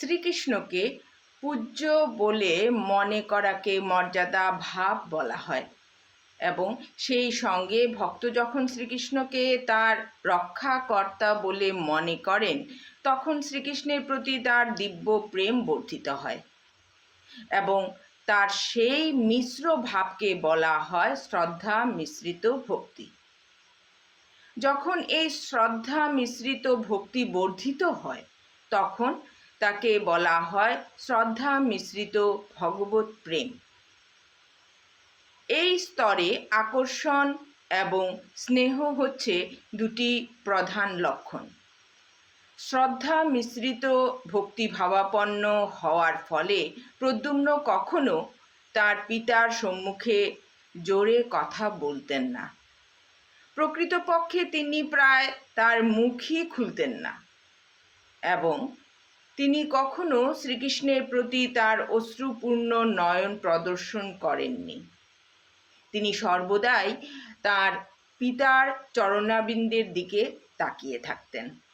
শ্রীকৃষ্ণকে পূজ্য বলে মনে করাকে মর্যাদা ভাব বলা হয়। এবং সেই সঙ্গে ভক্ত যখন শ্রীকৃষ্ণকে তার রক্ষাকর্তা বলে মনে করেন, তখন শ্রীকৃষ্ণের প্রতি তার দিব্য প্রেম বর্ধিত হয়। এবং তার সেই মিশ্র ভাবকে বলা হয় শ্রদ্ধা মিশ্রিত ভক্তি। যখন এই শ্রদ্ধা মিশ্রিত ভক্তি বর্ধিত হয়, তখন তাকে বলা হয় শ্রদ্ধা মিশ্রিত ভগবত প্রেম। এই স্তরে আকর্ষণ এবং স্নেহ হচ্ছে দুটি প্রধান লক্ষণ। শ্রদ্ধা মিশ্রিত ভক্তিভাবাপন্ন হওয়ার ফলে প্রদ্যুম্ন কখনো তার পিতার সম্মুখে জোরে কথা বলতেন না। প্রকৃতপক্ষে তিনি প্রায় তার মুখই খুলতেন না। এবং তিনি কখনো শ্রীকৃষ্ণের প্রতি তার অশ্রুপূর্ণ নয়ন প্রদর্শন করেননি। তিনি সর্বদাই তার পিতার চরণাবিন্দের দিকে তাকিয়ে থাকতেন।